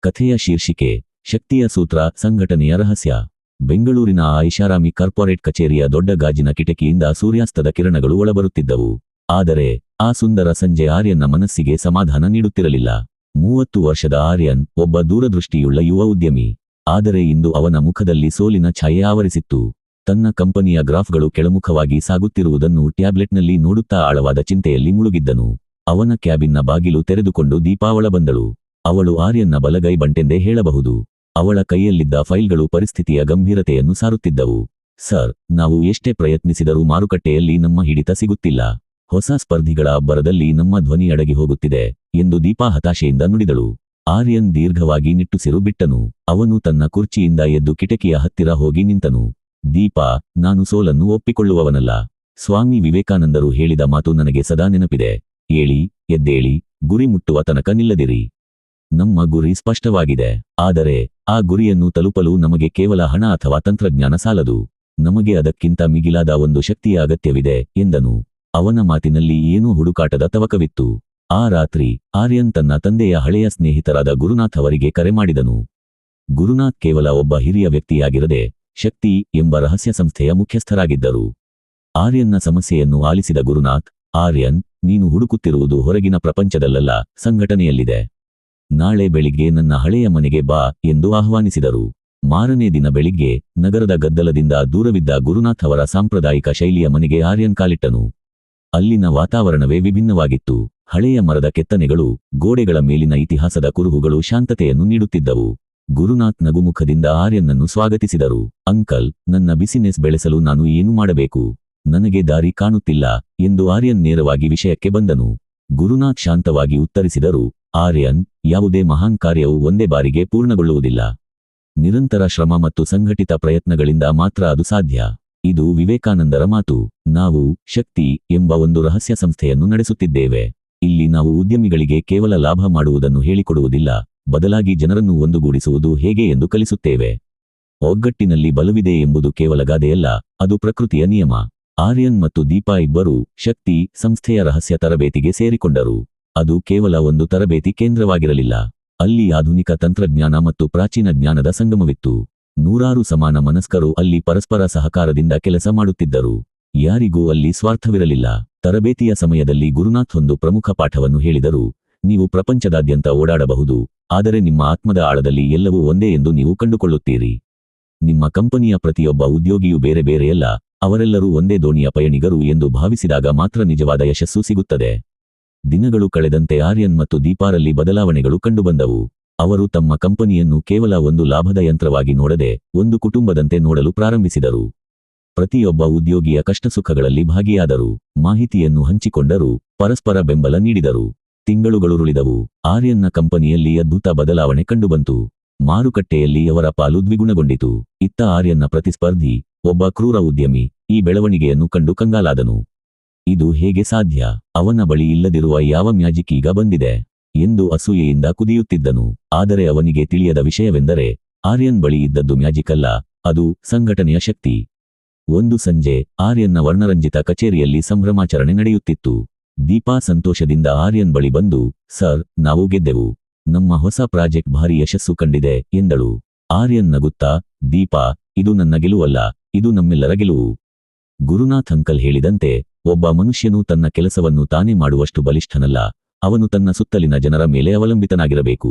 ಕಥೆಯ ಶೀರ್ಷಿಕೆ, ಶಕ್ತಿಯ ಸೂತ್ರ, ಸಂಘಟನೆಯ ರಹಸ್ಯ. ಬೆಂಗಳೂರಿನ ಆ ಐಷಾರಾಮಿ ಕಾರ್ಪೊರೇಟ್ ಕಚೇರಿಯ ದೊಡ್ಡ ಗಾಜಿನ ಕಿಟಕಿಯಿಂದ ಸೂರ್ಯಾಸ್ತದ ಕಿರಣಗಳು ಒಳಬರುತ್ತಿದ್ದವು. ಆದರೆ, ಆ ಸುಂದರ ಸಂಜೆ ಆರ್ಯನ್ನ ಮನಸ್ಸಿಗೆ ಸಮಾಧಾನ ನೀಡುತ್ತಿರಲಿಲ್ಲ. ಮೂವತ್ತು ವರ್ಷದ ಆರ್ಯನ್ ಒಬ್ಬ ದೂರದೃಷ್ಟಿಯುಳ್ಳ ಯುವ ಉದ್ಯಮಿ. ಆದರೆ ಇಂದು ಅವನ ಮುಖದಲ್ಲಿ ಸೋಲಿನ ಛಾಯೆ ಆವರಿಸಿತ್ತು. ತನ್ನ ಕಂಪನಿಯ ಗ್ರಾಫ್ಗಳು ಕೆಳಮುಖವಾಗಿ ಸಾಗುತ್ತಿರುವುದನ್ನು ಟ್ಯಾಬ್ಲೆಟ್ನಲ್ಲಿ ನೋಡುತ್ತಾ ಆಳವಾದ ಚಿಂತೆಯಲ್ಲಿ ಮುಳುಗಿದ್ದನು. ಅವನ ಕ್ಯಾಬಿನ್ನ ಬಾಗಿಲು ತೆರೆದುಕೊಂಡು ದೀಪಾವಳ ಬಂದಳು. ಅವಳು ಆರ್ಯನ್ನ ಬಲಗೈ ಬಂಟೆಂದೇ ಹೇಳಬಹುದು. ಅವಳ ಕೈಯಲ್ಲಿದ್ದ ಫೈಲ್ಗಳು ಪರಿಸ್ಥಿತಿಯ ಗಂಭೀರತೆಯನ್ನು ಸಾರುತ್ತಿದ್ದವು. ಸರ್, ನಾವು ಎಷ್ಟೇ ಪ್ರಯತ್ನಿಸಿದರೂ ಮಾರುಕಟ್ಟೆಯಲ್ಲಿ ನಮ್ಮ ಹಿಡಿತ ಸಿಗುತ್ತಿಲ್ಲ. ಹೊಸ ಸ್ಪರ್ಧಿಗಳ ಅಬ್ಬರದಲ್ಲಿ ನಮ್ಮ ಧ್ವನಿ ಅಡಗಿ ಹೋಗುತ್ತಿದೆ ಎಂದು ದೀಪಾ ಹತಾಶೆಯಿಂದ ನುಡಿದಳು. ಆರ್ಯನ್ ದೀರ್ಘವಾಗಿ ನಿಟ್ಟುಸಿರು ಬಿಟ್ಟನು. ಅವನು ತನ್ನ ಕುರ್ಚಿಯಿಂದ ಎದ್ದು ಕಿಟಕಿಯ ಹತ್ತಿರ ಹೋಗಿ ನಿಂತನು. ದೀಪಾ, ನಾನು ಸೋಲನ್ನು ಒಪ್ಪಿಕೊಳ್ಳುವವನಲ್ಲ. ಸ್ವಾಮಿ ವಿವೇಕಾನಂದರು ಹೇಳಿದ ಮಾತು ನನಗೆ ಸದಾ ನೆನಪಿದೆ. ಏಳಿ, ಎದ್ದೇಳಿ, ಗುರಿ ಮುಟ್ಟುವ ತನಕ ನಿಲ್ಲದಿರಿ. ನಮ್ಮ ಗುರಿ ಸ್ಪಷ್ಟವಾಗಿದೆ. ಆದರೆ, ಆ ಗುರಿಯನ್ನು ತಲುಪಲು ನಮಗೆ ಕೇವಲ ಹಣ ಅಥವಾ ತಂತ್ರಜ್ಞಾನ ಸಾಲದು. ನಮಗೆ ಅದಕ್ಕಿಂತ ಮಿಗಿಲಾದ ಒಂದು ಶಕ್ತಿಯ ಅಗತ್ಯವಿದೆ, ಎಂದನು. ಅವನ ಮಾತಿನಲ್ಲಿ ಏನೂ ಹುಡುಕಾಟದ ತವಕವಿತ್ತು. ಆ ರಾತ್ರಿ, ಆರ್ಯನ್ ತನ್ನ ತಂದೆಯ ಹಳೆಯ ಸ್ನೇಹಿತರಾದ ಗುರುನಾಥ್ ಅವರಿಗೆ ಕರೆ ಮಾಡಿದನು. ಗುರುನಾಥ್ ಕೇವಲ ಒಬ್ಬ ಹಿರಿಯ ವ್ಯಕ್ತಿಯಾಗಿರದೆ, ಶಕ್ತಿ ಎಂಬ ರಹಸ್ಯ ಸಂಸ್ಥೆಯ ಮುಖ್ಯಸ್ಥರಾಗಿದ್ದರು. ಆರ್ಯನ್ನ ಸಮಸ್ಯೆಯನ್ನು ಆಲಿಸಿದ ಗುರುನಾಥ್, ಆರ್ಯನ್, ನೀನು ಹುಡುಕುತ್ತಿರುವುದು ಹೊರಗಿನ ಪ್ರಪಂಚದಲ್ಲಲ್ಲ, ಸಂಘಟನೆಯಲ್ಲಿದೆ. ನಾಳೆ ಬೆಳಿಗ್ಗೆ ನನ್ನ ಹಳೆಯ ಮನೆಗೆ ಬಾ ಎಂದು ಆಹ್ವಾನಿಸಿದರು. ಮಾರನೇ ದಿನ ಬೆಳಿಗ್ಗೆ ನಗರದ ಗದ್ದಲದಿಂದ ದೂರವಿದ್ದ ಗುರುನಾಥ್ ಅವರ ಸಾಂಪ್ರದಾಯಿಕ ಶೈಲಿಯ ಮನೆಗೆ ಆರ್ಯನ್ ಕಾಲಿಟ್ಟನು. ಅಲ್ಲಿನ ವಾತಾವರಣವೇ ವಿಭಿನ್ನವಾಗಿತ್ತು. ಹಳೆಯ ಮರದ ಕೆತ್ತನೆಗಳು, ಗೋಡೆಗಳ ಮೇಲಿನ ಇತಿಹಾಸದ ಕುರುಹುಗಳು ಶಾಂತತೆಯನ್ನು ನೀಡುತ್ತಿದ್ದವು. ಗುರುನಾಥ್ ನಗುಮುಖದಿಂದ ಆರ್ಯನ್ನನ್ನು ಸ್ವಾಗತಿಸಿದರು. ಅಂಕಲ್, ನನ್ನ ಬಿಸಿನೆಸ್ ಬೆಳೆಸಲು ನಾನು ಏನು ಮಾಡಬೇಕು? ನನಗೆ ದಾರಿ ಕಾಣುತ್ತಿಲ್ಲ ಎಂದು ಆರ್ಯನ್ ನೇರವಾಗಿ ವಿಷಯಕ್ಕೆ ಬಂದನು. ಗುರುನಾಥ್ ಶಾಂತವಾಗಿ ಉತ್ತರಿಸಿದರು, ಆರ್ಯನ್ ಯಾವುದೇ ಮಹಾನ್ ಕಾರ್ಯವು ಒಂದೇ ಬಾರಿಗೆ ಪೂರ್ಣಗೊಳ್ಳುವುದಿಲ್ಲ. ನಿರಂತರ ಶ್ರಮ ಮತ್ತು ಸಂಘಟಿತ ಪ್ರಯತ್ನಗಳಿಂದ ಮಾತ್ರ ಅದು ಸಾಧ್ಯ. ಇದು ವಿವೇಕಾನಂದರ ಮಾತು. ನಾವು ಶಕ್ತಿ ಎಂಬ ಒಂದು ರಹಸ್ಯ ಸಂಸ್ಥೆಯನ್ನು ನಡೆಸುತ್ತಿದ್ದೇವೆ. ಇಲ್ಲಿ ನಾವು ಉದ್ಯಮಿಗಳಿಗೆ ಕೇವಲ ಲಾಭ ಮಾಡುವುದನ್ನು ಹೇಳಿಕೊಡುವುದಿಲ್ಲ. ಬದಲಾಗಿ ಜನರನ್ನು ಒಂದುಗೂಡಿಸುವುದು ಹೇಗೆ ಎಂದು ಕಲಿಸುತ್ತೇವೆ. ಒಗ್ಗಟ್ಟಿನಲ್ಲಿ ಬಲವಿದೆ ಎಂಬುದು ಕೇವಲ ಗಾದೆಯಲ್ಲ, ಅದು ಪ್ರಕೃತಿಯ ನಿಯಮ. ಆರ್ಯನ್ ಮತ್ತು ದೀಪಾ ಇಬ್ಬರು ಶಕ್ತಿ, ಸಂಸ್ಥೆಯ ರಹಸ್ಯ ತರಬೇತಿಗೆ ಸೇರಿಕೊಂಡರು. ಅದು ಕೇವಲ ಒಂದು ತರಬೇತಿ ಕೇಂದ್ರವಾಗಿರಲಿಲ್ಲ. ಅಲ್ಲಿ ಆಧುನಿಕ ತಂತ್ರಜ್ಞಾನ ಮತ್ತು ಪ್ರಾಚೀನ ಜ್ಞಾನದ ಸಂಗಮವಿತ್ತು. ನೂರಾರು ಸಮಾನ ಮನಸ್ಕರು ಅಲ್ಲಿ ಪರಸ್ಪರ ಸಹಕಾರದಿಂದ ಕೆಲಸ ಮಾಡುತ್ತಿದ್ದರು. ಯಾರಿಗೂ ಅಲ್ಲಿ ಸ್ವಾರ್ಥವಿರಲಿಲ್ಲ. ತರಬೇತಿಯ ಸಮಯದಲ್ಲಿ ಗುರುನಾಥ್ ಒಂದು ಪ್ರಮುಖ ಪಾಠವನ್ನು ಹೇಳಿದರು. ನೀವು ಪ್ರಪಂಚದಾದ್ಯಂತ ಓಡಾಡಬಹುದು, ಆದರೆ ನಿಮ್ಮ ಆತ್ಮದ ಆಳದಲ್ಲಿ ಎಲ್ಲವೂ ಒಂದೇ ಎಂದು ನೀವು ಕಂಡುಕೊಳ್ಳುತ್ತೀರಿ. ನಿಮ್ಮ ಕಂಪನಿಯ ಪ್ರತಿಯೊಬ್ಬ ಉದ್ಯೋಗಿಯೂ ಬೇರೆ ಬೇರೆಯಲ್ಲ, ಅವರೆಲ್ಲರೂ ಒಂದೇ ದೋಣಿಯ ಪಯಣಿಗರು ಎಂದು ಭಾವಿಸಿದಾಗ ಮಾತ್ರ ನಿಜವಾದ ಯಶಸ್ಸು ಸಿಗುತ್ತದೆ. ದಿನಗಳು ಕಳೆದಂತೆ ಆರ್ಯನ್ ಮತ್ತು ದೀಪಾರಲ್ಲಿ ಬದಲಾವಣೆಗಳು ಕಂಡುಬಂದವು. ಅವರು ತಮ್ಮ ಕಂಪನಿಯನ್ನು ಕೇವಲ ಒಂದು ಲಾಭದ ಯಂತ್ರವಾಗಿ ನೋಡದೆ ಒಂದು ಕುಟುಂಬದಂತೆ ನೋಡಲು ಪ್ರಾರಂಭಿಸಿದರು. ಪ್ರತಿಯೊಬ್ಬ ಉದ್ಯೋಗಿಯ ಕಷ್ಟಸುಖಗಳಲ್ಲಿ ಭಾಗಿಯಾದರು. ಮಾಹಿತಿಯನ್ನು ಹಂಚಿಕೊಂಡರು, ಪರಸ್ಪರ ಬೆಂಬಲ ನೀಡಿದರು. ತಿಂಗಳುಗಳುರುಳಿದವು ಆರ್ಯನ್ನ ಕಂಪನಿಯಲ್ಲಿ ಅದ್ಭುತ ಬದಲಾವಣೆ ಕಂಡುಬಂತು. ಮಾರುಕಟ್ಟೆಯಲ್ಲಿ ಅವರ ಪಾಲು ದ್ವಿಗುಣಗೊಂಡಿತು. ಇತ್ತ ಆರ್ಯನ್ನ ಪ್ರತಿಸ್ಪರ್ಧಿ, ಒಬ್ಬ ಕ್ರೂರ ಉದ್ಯಮಿ, ಈ ಬೆಳವಣಿಗೆಯನ್ನು ಕಂಡು ಕಂಗಾಲಾದನು. ಇದು ಹೇಗೆ ಸಾಧ್ಯ? ಅವನ ಬಳಿ ಇಲ್ಲದಿರುವ ಯಾವ ಮ್ಯಾಜಿಕ್ ಈಗ ಬಂದಿದೆ? ಎಂದು ಅಸೂಯೆಯಿಂದ ಕುದಿಯುತ್ತಿದ್ದನು. ಆದರೆ ಅವನಿಗೆ ತಿಳಿಯದ ವಿಷಯವೆಂದರೆ, ಆರ್ಯನ್ ಬಳಿ ಇದ್ದದ್ದು ಮ್ಯಾಜಿಕ್ ಅಲ್ಲ, ಅದು ಸಂಘಟನೆಯ ಶಕ್ತಿ. ಒಂದು ಸಂಜೆ, ಆರ್ಯನ್ನ ವರ್ಣರಂಜಿತ ಕಚೇರಿಯಲ್ಲಿ ಸಂಭ್ರಮಾಚರಣೆ ನಡೆಯುತ್ತಿತ್ತು. ದೀಪಾ ಸಂತೋಷದಿಂದ ಆರ್ಯನ್ ಬಳಿ ಬಂದು, ಸರ್, ನಾವು ಗೆದ್ದೆವು. ನಮ್ಮ ಹೊಸ ಪ್ರಾಜೆಕ್ಟ್ ಭಾರಿ ಯಶಸ್ಸು ಕಂಡಿದೆ, ಎಂದಳು. ಆರ್ಯನ್ ನಗುತ್ತಾ, ದೀಪಾ, ಇದು ನನ್ನ ಗೆಲುವಲ್ಲ, ಇದು ನಮ್ಮೆಲ್ಲರ ಗೆಲುವು. ಗುರುನಾಥ್ ಅಂಕಲ್ ಹೇಳಿದಂತೆ ಒಬ್ಬ ಮನುಷ್ಯನು ತನ್ನ ಕೆಲಸವನ್ನು ತಾನೇ ಮಾಡುವಷ್ಟು ಬಲಿಷ್ಠನಲ್ಲ, ಅವನು ತನ್ನ ಸುತ್ತಲಿನ ಜನರ ಮೇಲೆ ಅವಲಂಬಿತನಾಗಿರಬೇಕು.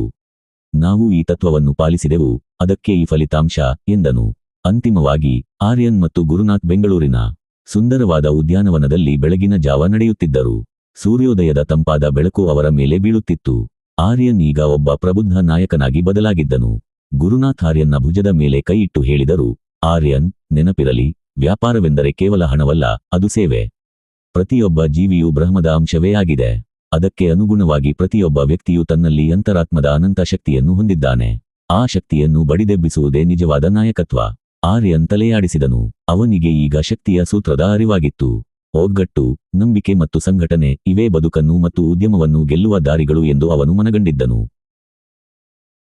ನಾವು ಈ ತತ್ವವನ್ನು ಪಾಲಿಸಿದೆವು, ಅದಕ್ಕೆ ಈ ಫಲಿತಾಂಶ, ಎಂದನು. ಅಂತಿಮವಾಗಿ, ಆರ್ಯನ್ ಮತ್ತು ಗುರುನಾಥ್ ಬೆಂಗಳೂರಿನ ಸುಂದರವಾದ ಉದ್ಯಾನವನದಲ್ಲಿ ಬೆಳಗಿನ ಜಾವ ನಡೆಯುತ್ತಿದ್ದರು. ಸೂರ್ಯೋದಯದ ತಂಪಾದ ಬೆಳಕು ಅವರ ಮೇಲೆ ಬೀಳುತ್ತಿತ್ತು. ಆರ್ಯನ್ ಈಗ ಒಬ್ಬ ಪ್ರಬುದ್ಧ ನಾಯಕನಾಗಿ ಬದಲಾಗಿದ್ದನು. ಗುರುನಾಥ್ ಆರ್ಯನ್ನ ಭುಜದ ಮೇಲೆ ಕೈಯಿಟ್ಟು ಹೇಳಿದರು, ಆರ್ಯನ್, ನೆನಪಿರಲಿ, ವ್ಯಾಪಾರವೆಂದರೆ ಕೇವಲ ಹಣವಲ್ಲ, ಅದು ಸೇವೆ. ಪ್ರತಿಯೊಬ್ಬ ಜೀವಿಯು ಬ್ರಹ್ಮದ ಅಂಶವೇ ಆಗಿದೆ. ಅದಕ್ಕೆ ಅನುಗುಣವಾಗಿ ಪ್ರತಿಯೊಬ್ಬ ವ್ಯಕ್ತಿಯು ತನ್ನಲ್ಲಿ ಅಂತರಾತ್ಮದ ಅನಂತ ಶಕ್ತಿಯನ್ನು ಹೊಂದಿದ್ದಾನೆ. ಆ ಶಕ್ತಿಯನ್ನು ಬಡಿದೆಬ್ಬಿಸುವುದೇ ನಿಜವಾದ ನಾಯಕತ್ವ. ಆರ್ಯನ್ ತಲೆಯಾಡಿಸಿದನು. ಅವನಿಗೆ ಈಗ ಶಕ್ತಿಯ ಸೂತ್ರದ ಅರಿವಾಗಿತ್ತು. ಒಗ್ಗಟ್ಟು, ನಂಬಿಕೆ ಮತ್ತು ಸಂಘಟನೆ ಇವೇ ಬದುಕನ್ನು ಮತ್ತು ಉದ್ಯಮವನ್ನು ಗೆಲ್ಲುವ ದಾರಿಗಳು ಎಂದು ಅವನು ಮನಗಂಡಿದ್ದನು.